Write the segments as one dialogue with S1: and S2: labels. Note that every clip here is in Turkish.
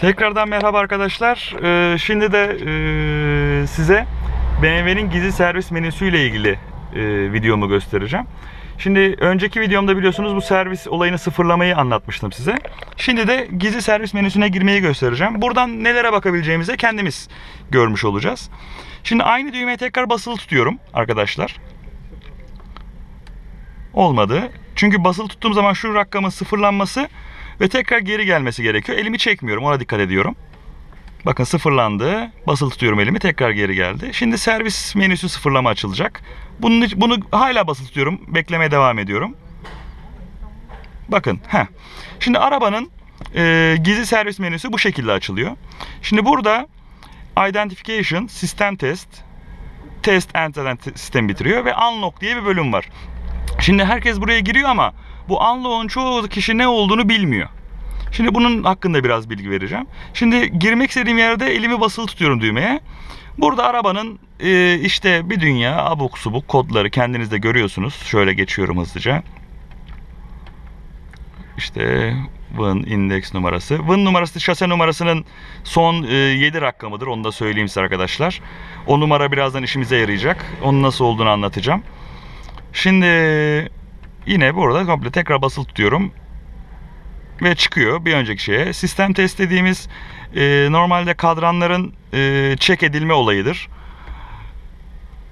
S1: Tekrardan merhaba arkadaşlar. Ee, şimdi de e, size BMW'nin gizli servis menüsüyle ilgili e, videomu göstereceğim. Şimdi önceki videomda biliyorsunuz bu servis olayını sıfırlamayı anlatmıştım size. Şimdi de gizli servis menüsüne girmeyi göstereceğim. Buradan nelere bakabileceğimizi kendimiz görmüş olacağız. Şimdi aynı düğmeye tekrar basılı tutuyorum arkadaşlar. Olmadı. Çünkü basılı tuttuğum zaman şu rakamın sıfırlanması ve tekrar geri gelmesi gerekiyor. Elimi çekmiyorum. Ona dikkat ediyorum. Bakın sıfırlandı. Basılı tutuyorum elimi. Tekrar geri geldi. Şimdi servis menüsü sıfırlama açılacak. Bunun, bunu hala basılı tutuyorum. Beklemeye devam ediyorum. Bakın. Heh. Şimdi arabanın e, gizli servis menüsü bu şekilde açılıyor. Şimdi burada Identification, System Test, Test Enter sistem bitiriyor ve Unlock diye bir bölüm var. Şimdi herkes buraya giriyor ama bu unlock'un çoğu kişi ne olduğunu bilmiyor. Şimdi bunun hakkında biraz bilgi vereceğim. Şimdi girmek istediğim yerde elimi basılı tutuyorum düğmeye. Burada arabanın e, işte bir dünya abuk subuk kodları kendiniz de görüyorsunuz. Şöyle geçiyorum hızlıca. İşte VIN indeks numarası. VIN numarası şase numarasının son e, 7 rakamıdır. Onu da söyleyeyim size arkadaşlar. O numara birazdan işimize yarayacak. Onun nasıl olduğunu anlatacağım. Şimdi yine burada komple tekrar basılı tutuyorum. Ve çıkıyor bir önceki şeye. Sistem test dediğimiz e, normalde kadranların e, check edilme olayıdır.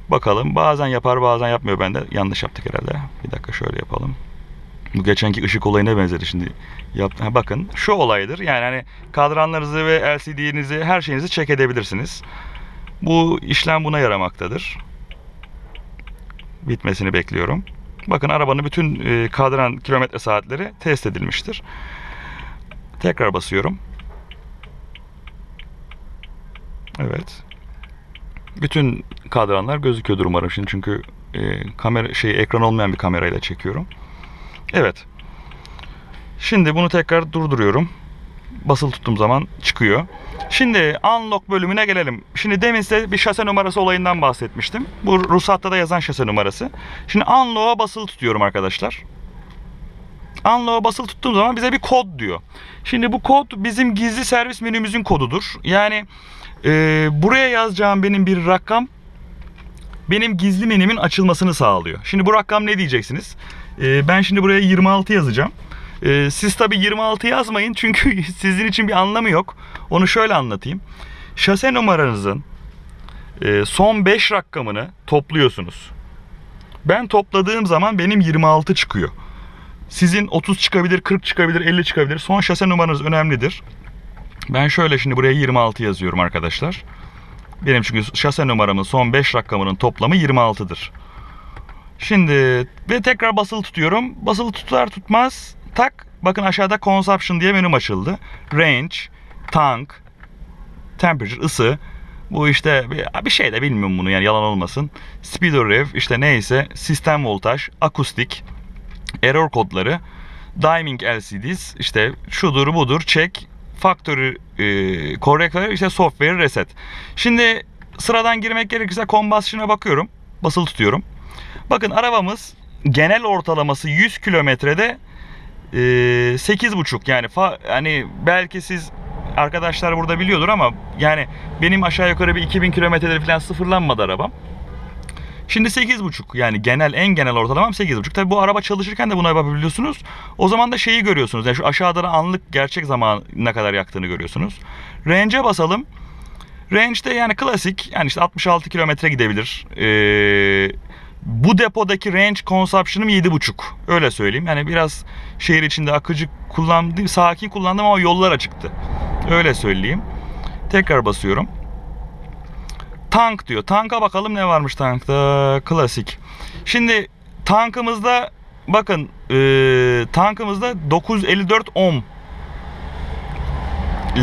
S1: Bakalım bazen yapar bazen yapmıyor. Ben de yanlış yaptık herhalde. Bir dakika şöyle yapalım. Bu geçenki ışık olayına benzedi şimdi. Yap, ha, bakın şu olaydır. Yani hani kadranlarınızı ve LCD'nizi her şeyinizi check edebilirsiniz. Bu işlem buna yaramaktadır. Bitmesini bekliyorum. Bakın arabanın bütün e, kadran kilometre saatleri test edilmiştir. Tekrar basıyorum. Evet. Bütün kadranlar gözüküyordur umarım şimdi çünkü e, kamera şey ekran olmayan bir kamerayla çekiyorum. Evet. Şimdi bunu tekrar durduruyorum. Basılı tuttuğum zaman çıkıyor. Şimdi unlock bölümüne gelelim. Şimdi demin size bir şase numarası olayından bahsetmiştim. Bu ruhsatta da yazan şase numarası. Şimdi unlock'a basılı tutuyorum arkadaşlar. Unlock'a basılı tuttuğum zaman bize bir kod diyor. Şimdi bu kod bizim gizli servis menümüzün kodudur. Yani e, buraya yazacağım benim bir rakam benim gizli menümün açılmasını sağlıyor. Şimdi bu rakam ne diyeceksiniz? E, ben şimdi buraya 26 yazacağım. E, siz tabi 26 yazmayın çünkü sizin için bir anlamı yok. Onu şöyle anlatayım. Şase numaranızın e, son 5 rakamını topluyorsunuz. Ben topladığım zaman benim 26 çıkıyor. Sizin 30 çıkabilir, 40 çıkabilir, 50 çıkabilir. Son şase numaranız önemlidir. Ben şöyle şimdi buraya 26 yazıyorum arkadaşlar. Benim çünkü şase numaramın son 5 rakamının toplamı 26'dır. Şimdi ve tekrar basılı tutuyorum. Basılı tutar tutmaz tak bakın aşağıda consumption diye menüm açıldı. Range, tank, temperature, ısı. Bu işte bir, bir şey de bilmiyorum bunu yani yalan olmasın. Speedo rev işte neyse sistem voltaj, akustik, error kodları, diming LCDs işte şudur budur check, factory e, corrector işte software reset. Şimdi sıradan girmek gerekirse combustion'a bakıyorum. Basılı tutuyorum. Bakın arabamız genel ortalaması 100 kilometrede e, 8,5 yani fa, hani belki siz arkadaşlar burada biliyordur ama yani benim aşağı yukarı bir 2000 kilometreleri falan sıfırlanmadı arabam. Şimdi 8,5 yani genel en genel ortalamam 8,5. Tabi bu araba çalışırken de buna yapabiliyorsunuz. O zaman da şeyi görüyorsunuz. Yani şu aşağıda anlık gerçek zaman ne kadar yaktığını görüyorsunuz. Range'e basalım. Range'de yani klasik yani işte 66 kilometre gidebilir. Ee, bu depodaki range consumption'ım 7,5. Öyle söyleyeyim. Yani biraz şehir içinde akıcı kullandım, sakin kullandım ama yollar açıktı. Öyle söyleyeyim. Tekrar basıyorum. Tank diyor. Tanka bakalım ne varmış tankta. Klasik. Şimdi tankımızda bakın e, tankımızda 954 ohm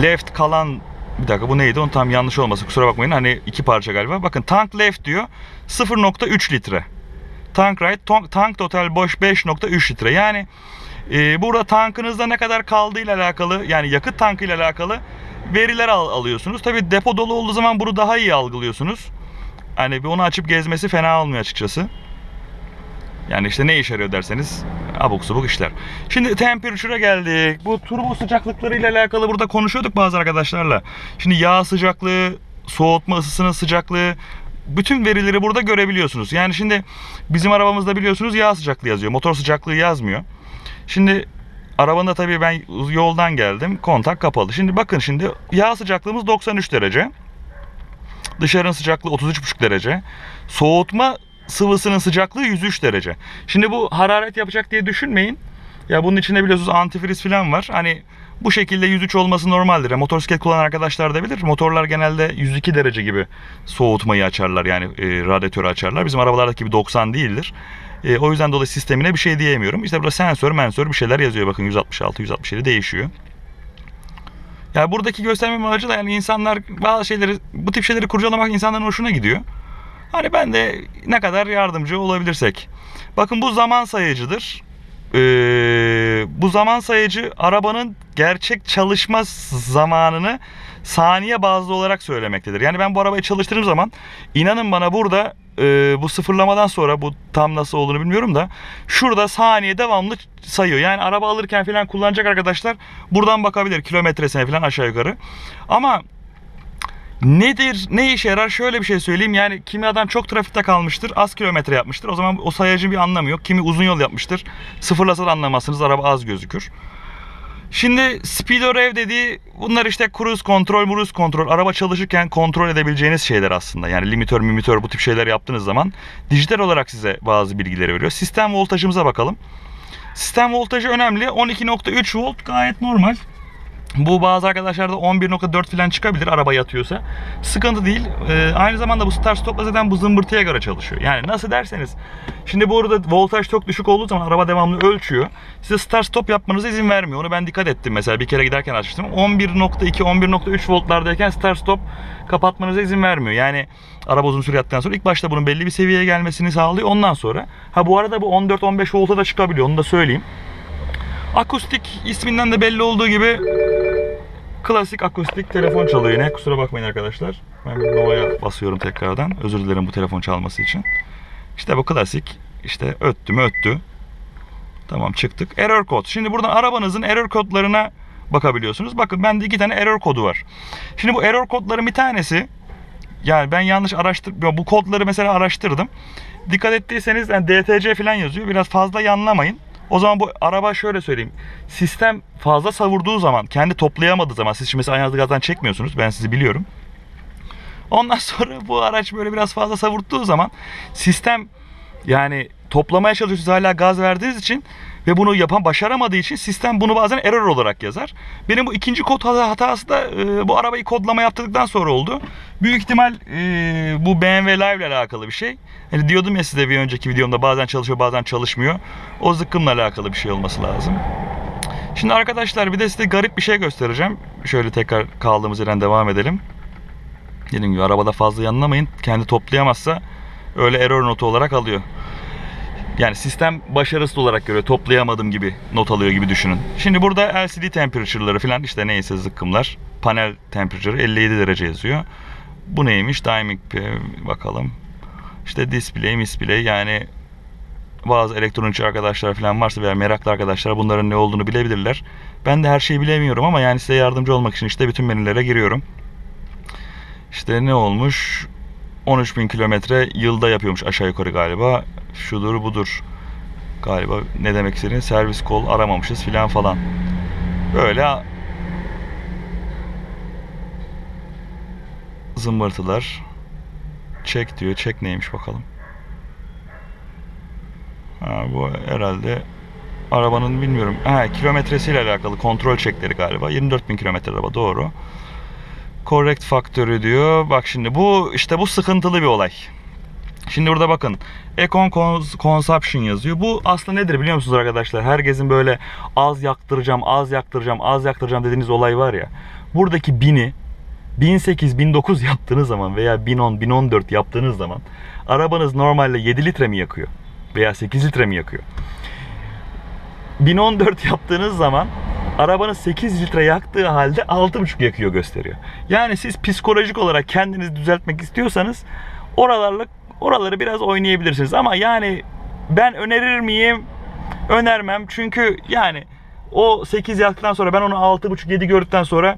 S1: left kalan bir dakika bu neydi? Onu tam yanlış olmasın. Kusura bakmayın. Hani iki parça galiba. Bakın tank left diyor. 0.3 litre. Tank right. Tank, total boş 5.3 litre. Yani e, burada tankınızda ne kadar kaldığı ile alakalı yani yakıt tankı ile alakalı veriler al, alıyorsunuz. Tabi depo dolu olduğu zaman bunu daha iyi algılıyorsunuz. Hani bir onu açıp gezmesi fena olmuyor açıkçası. Yani işte ne işe yarıyor derseniz abuk subuk işler. Şimdi temperature'a geldik. Bu turbo sıcaklıkları ile alakalı burada konuşuyorduk bazı arkadaşlarla. Şimdi yağ sıcaklığı, soğutma ısısının sıcaklığı bütün verileri burada görebiliyorsunuz. Yani şimdi bizim arabamızda biliyorsunuz yağ sıcaklığı yazıyor. Motor sıcaklığı yazmıyor. Şimdi arabanda tabii ben yoldan geldim. Kontak kapalı. Şimdi bakın şimdi yağ sıcaklığımız 93 derece. Dışarının sıcaklığı 33,5 derece. Soğutma sıvısının sıcaklığı 103 derece. Şimdi bu hararet yapacak diye düşünmeyin. Ya bunun içinde biliyorsunuz antifriz falan var. Hani bu şekilde 103 olması normaldir. Motosiklet kullanan arkadaşlar da bilir. Motorlar genelde 102 derece gibi soğutmayı açarlar. Yani e, radyatörü açarlar. Bizim arabalardaki gibi 90 değildir. E, o yüzden dolayı sistemine bir şey diyemiyorum. İşte burada sensör, mensör bir şeyler yazıyor. Bakın 166, 167 değişiyor. Yani buradaki göstermem amacı da yani insanlar bazı şeyleri, bu tip şeyleri kurcalamak insanların hoşuna gidiyor. Hani ben de ne kadar yardımcı olabilirsek. Bakın bu zaman sayıcıdır. Ee, bu zaman sayıcı arabanın gerçek çalışma zamanını saniye bazlı olarak söylemektedir. Yani ben bu arabayı çalıştırdığım zaman inanın bana burada e, bu sıfırlamadan sonra bu tam nasıl olduğunu bilmiyorum da şurada saniye devamlı sayıyor. Yani araba alırken falan kullanacak arkadaşlar buradan bakabilir kilometresine falan aşağı yukarı. Ama Nedir, ne işe yarar? Şöyle bir şey söyleyeyim. Yani kimi adam çok trafikte kalmıştır, az kilometre yapmıştır. O zaman o sayacın bir anlamı yok. Kimi uzun yol yapmıştır. Sıfırlasa da anlamazsınız. Araba az gözükür. Şimdi speedo rev dediği bunlar işte cruise kontrol, cruise kontrol. Araba çalışırken kontrol edebileceğiniz şeyler aslında. Yani limitör, mimitör bu tip şeyler yaptığınız zaman dijital olarak size bazı bilgileri veriyor. Sistem voltajımıza bakalım. Sistem voltajı önemli. 12.3 volt gayet normal. Bu bazı arkadaşlarda 11.4 falan çıkabilir araba yatıyorsa. Sıkıntı değil. Ee, aynı zamanda bu start stopla zaten bu zımbırtıya göre çalışıyor. Yani nasıl derseniz. Şimdi burada voltaj çok düşük olduğu zaman araba devamlı ölçüyor. Size start stop yapmanıza izin vermiyor. Onu ben dikkat ettim mesela bir kere giderken açmıştım. 11.2 11.3 voltlardayken start stop kapatmanıza izin vermiyor. Yani araba uzun süre yattıktan sonra ilk başta bunun belli bir seviyeye gelmesini sağlıyor. Ondan sonra ha bu arada bu 14-15 volta da çıkabiliyor. Onu da söyleyeyim. Akustik isminden de belli olduğu gibi klasik akustik telefon çalıyor yine. Kusura bakmayın arkadaşlar. Ben bir Nova'ya basıyorum tekrardan. Özür dilerim bu telefon çalması için. İşte bu klasik. İşte öttü mü öttü. Tamam çıktık. Error kod. Şimdi buradan arabanızın error kodlarına bakabiliyorsunuz. Bakın bende iki tane error kodu var. Şimdi bu error kodların bir tanesi yani ben yanlış araştır bu kodları mesela araştırdım. Dikkat ettiyseniz yani DTC falan yazıyor. Biraz fazla yanlamayın. O zaman bu araba şöyle söyleyeyim. Sistem fazla savurduğu zaman, kendi toplayamadığı zaman siz şimdi mesela gazdan çekmiyorsunuz. Ben sizi biliyorum. Ondan sonra bu araç böyle biraz fazla savurttuğu zaman sistem yani toplamaya çalışıyorsunuz hala gaz verdiğiniz için ve bunu yapan başaramadığı için sistem bunu bazen error olarak yazar. Benim bu ikinci kod hatası da e, bu arabayı kodlama yaptırdıktan sonra oldu. Büyük ihtimal e, bu BMW Live ile alakalı bir şey. Hani diyordum ya size bir önceki videomda bazen çalışıyor bazen çalışmıyor. O zıkkımla alakalı bir şey olması lazım. Şimdi arkadaşlar bir de size garip bir şey göstereceğim. Şöyle tekrar kaldığımız yerden devam edelim. Dediğim gibi arabada fazla yanlamayın. Kendi toplayamazsa öyle error notu olarak alıyor. Yani sistem başarısız olarak görüyor. Toplayamadım gibi not alıyor gibi düşünün. Şimdi burada LCD temperature'ları falan işte neyse zıkkımlar. Panel temperature 57 derece yazıyor. Bu neymiş? Dynamic bakalım. İşte display, display yani bazı elektronikçi arkadaşlar falan varsa veya meraklı arkadaşlar bunların ne olduğunu bilebilirler. Ben de her şeyi bilemiyorum ama yani size yardımcı olmak için işte bütün menülere giriyorum. İşte ne olmuş? 13.000 kilometre yılda yapıyormuş aşağı yukarı galiba. Şudur budur. Galiba ne demek istediğini servis kol aramamışız filan falan. Böyle zımbırtılar. Çek diyor. Çek neymiş bakalım. Ha, bu herhalde arabanın bilmiyorum. Ha, kilometresiyle alakalı kontrol çekleri galiba. 24.000 kilometre araba doğru. Correct faktörü diyor. Bak şimdi bu işte bu sıkıntılı bir olay. Şimdi burada bakın Econ Consumption yazıyor. Bu aslında nedir biliyor musunuz arkadaşlar? Herkesin böyle az yaktıracağım, az yaktıracağım, az yaktıracağım dediğiniz olay var ya. Buradaki bini 1008, 1009 yaptığınız zaman veya 1010, 1014 yaptığınız zaman arabanız normalde 7 litre mi yakıyor? Veya 8 litre mi yakıyor? 1014 yaptığınız zaman arabanız 8 litre yaktığı halde 6,5 yakıyor gösteriyor. Yani siz psikolojik olarak kendinizi düzeltmek istiyorsanız oralarla oraları biraz oynayabilirsiniz ama yani ben önerir miyim? Önermem. Çünkü yani o 8 yaktıktan sonra ben onu 6.5-7 gördükten sonra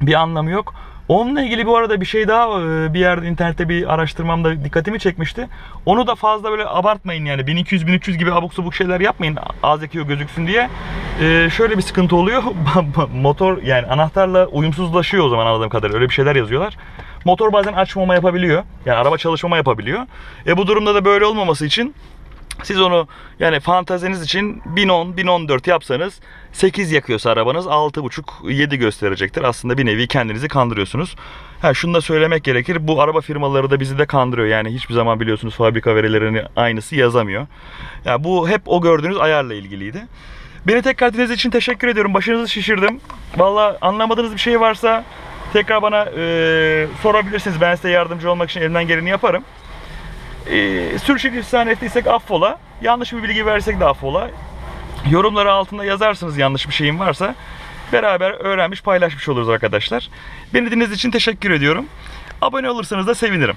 S1: bir anlamı yok. Onunla ilgili bu arada bir şey daha e, bir yerde internette bir araştırmamda dikkatimi çekmişti. Onu da fazla böyle abartmayın yani 1200-1300 gibi abuk subuk şeyler yapmayın az yakıyor gözüksün diye. E, şöyle bir sıkıntı oluyor. Motor yani anahtarla uyumsuzlaşıyor o zaman anladığım kadarıyla öyle bir şeyler yazıyorlar. Motor bazen açmama yapabiliyor. Yani araba çalışmama yapabiliyor. E bu durumda da böyle olmaması için siz onu yani fantaziniz için 1010, 1014 yapsanız 8 yakıyorsa arabanız 6.5, 7 gösterecektir. Aslında bir nevi kendinizi kandırıyorsunuz. Ha şunu da söylemek gerekir. Bu araba firmaları da bizi de kandırıyor. Yani hiçbir zaman biliyorsunuz fabrika verilerini aynısı yazamıyor. Ya bu hep o gördüğünüz ayarla ilgiliydi. Beni tekrar dinlediğiniz için teşekkür ediyorum. Başınızı şişirdim. Vallahi anlamadığınız bir şey varsa tekrar bana e, sorabilirsiniz. Ben size yardımcı olmak için elimden geleni yaparım. E, sürçülisan ettiysek affola. Yanlış bir bilgi versek de affola. Yorumları altında yazarsınız yanlış bir şeyim varsa. Beraber öğrenmiş paylaşmış oluruz arkadaşlar. Beni dinlediğiniz için teşekkür ediyorum. Abone olursanız da sevinirim.